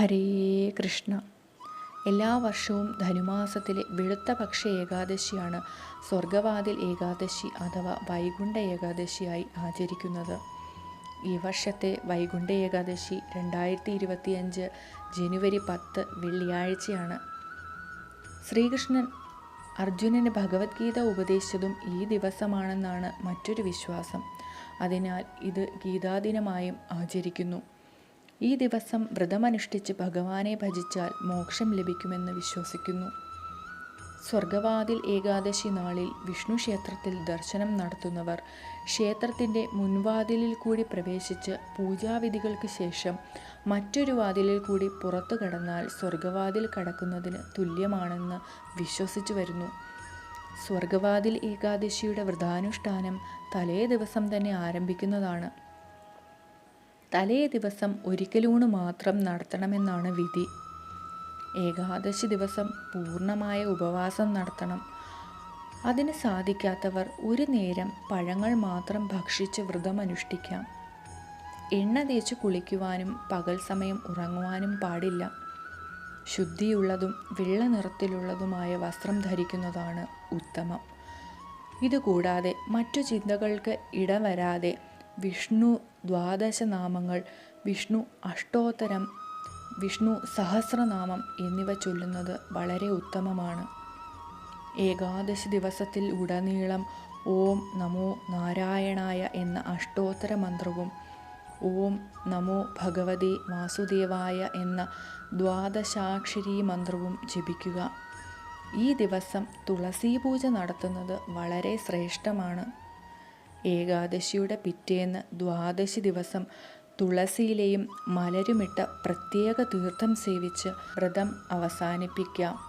ഹരേ കൃഷ്ണ. എല്ലാ വർഷവും ധനുമാസത്തിലെ വെളുത്ത പക്ഷ ഏകാദശിയാണ് സ്വർഗവാതിൽ ഏകാദശി അഥവാ വൈകുണ്ഠ ഏകാദശിയായി ആചരിക്കുന്നത്. ഈ വർഷത്തെ വൈകുണ്ഠ ഏകാദശി രണ്ടായിരത്തി ഇരുപത്തിയഞ്ച് ജനുവരി പത്ത് വെള്ളിയാഴ്ചയാണ്. ശ്രീകൃഷ്ണൻ അർജുനന് ഭഗവത്ഗീത ഉപദേശിച്ചതും ഈ ദിവസമാണെന്നാണ് മറ്റൊരു വിശ്വാസം. അതിനാൽ ഇത് ഗീതാദിനമായും ആചരിക്കുന്നു. ഈ ദിവസം വ്രതമനുഷ്ഠിച്ച് ഭഗവാനെ ഭജിച്ചാൽ മോക്ഷം ലഭിക്കുമെന്ന് വിശ്വസിക്കുന്നു. സ്വർഗവാതിൽ ഏകാദശി നാളിൽ വിഷ്ണു ക്ഷേത്രത്തിൽ ദർശനം നടത്തുന്നവർ ക്ഷേത്രത്തിന്റെ മുൻവാതിലിൽ കൂടി പ്രവേശിച്ച് പൂജാവിധികൾക്ക് ശേഷം മറ്റൊരു വാതിലിൽ കൂടി പുറത്തു കടന്നാൽ സ്വർഗവാതിൽ കടക്കുന്നതിന് തുല്യമാണെന്ന് വിശ്വസിച്ചു വരുന്നു. സ്വർഗവാതിൽ ഏകാദശിയുടെ വ്രതാനുഷ്ഠാനം തലേ ദിവസം തന്നെ ആരംഭിക്കുന്നതാണ്. തലേ ദിവസം ഒരിക്കലൂണ് മാത്രം നടത്തണമെന്നാണ് വിധി. ഏകാദശി ദിവസം പൂർണമായ ഉപവാസം നടത്തണം. അതിന് സാധിക്കാത്തവർ ഒരു നേരം പഴങ്ങൾ മാത്രം ഭക്ഷിച്ച് വ്രതമനുഷ്ഠിക്കാം. എണ്ണ തേച്ച് കുളിക്കുവാനും പകൽ സമയം ഉറങ്ങുവാനും പാടില്ല. ശുദ്ധിയുള്ളതും വെള്ള നിറത്തിലുള്ളതുമായ വസ്ത്രം ധരിക്കുന്നതാണ് ഉത്തമം. ഇതുകൂടാതെ മറ്റു ചിന്തകൾക്ക് ഇടവരാതെ വിഷ്ണു ദ്വാദശ നാമങ്ങൾ വിഷ്ണു അഷ്ടോത്തരം വിഷ്ണു സഹസ്രനാമം എന്നിവ ചൊല്ലുന്നത് വളരെ ഉത്തമമാണ്. ഏകാദശി ദിവസത്തിൽ ഉടനീളം ഓം നമോ നാരായണായ എന്ന അഷ്ടോത്തര മന്ത്രവും ഓം നമോ ഭഗവതി വാസുദേവായ എന്ന ദ്വാദശാക്ഷരി മന്ത്രവും ജപിക്കുക. ഈ ദിവസം തുളസി പൂജ നടത്തുന്നത് വളരെ ശ്രേഷ്ഠമാണ്. ഏകാദശിയുടെ പിറ്റേന്ന് ദ്വാദശി ദിവസം തുളസിയിലെയും മലരുമിട്ട പ്രത്യേക തീർത്ഥം സേവിച്ച് വ്രതം അവസാനിപ്പിക്കാം.